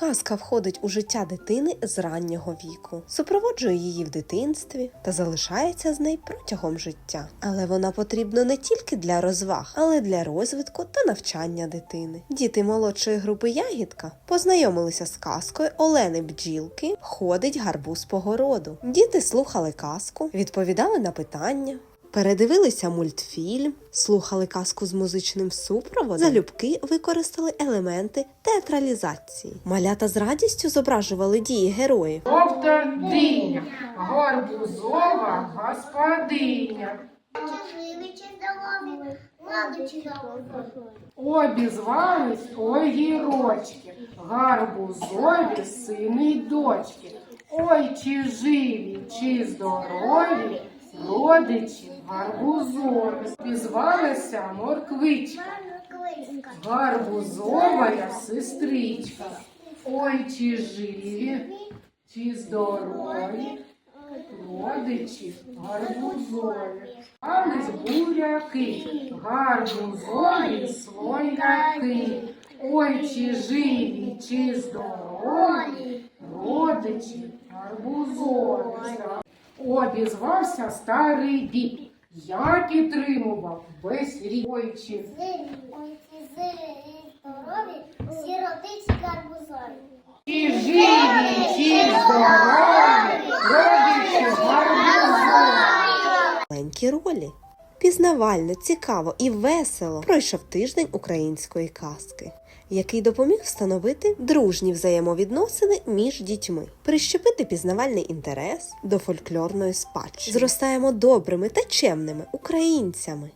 Казка входить у життя дитини з раннього віку, супроводжує її в дитинстві та залишається з нею протягом життя. Але вона потрібна не тільки для розваг, але й для розвитку та навчання дитини. Діти молодшої групи ягідка познайомилися з казкою Олени Бджілки Ходить гарбуз по городу. Діти слухали казку, відповідали на питання. Передивилися мультфільм, слухали казку з музичним супроводом. Залюбки використали елементи театралізації. Малята з радістю зображували дії героїв. Жовта диня, гарбузова господиня. Обізвались огірочки, гарбузові сини дочки. Ой, чи живі, чи здорові, родичі гарбузові. Обізвалася морквичка, Клиска. гарбузова сестричка. Ой, чи живі, чи здорові, родичі гарбузові. Ались буряки, гарбузові свояки. Ой, чи живі, чи здорові, родичі гарбузові. Обізвався старий дід. Я підтримував весь рік. Ой, чи Зелі, ой, ці зелі здорові, сіротиці гарбузові. Чи живі, чи здорові, родичі гарбузові. Маленькі ролі. Пізнавально, цікаво і весело пройшов тиждень української казки, який допоміг встановити дружні взаємовідносини між дітьми, прищепити пізнавальний інтерес до фольклорної спадщини. Зростаємо добрими та чемними українцями.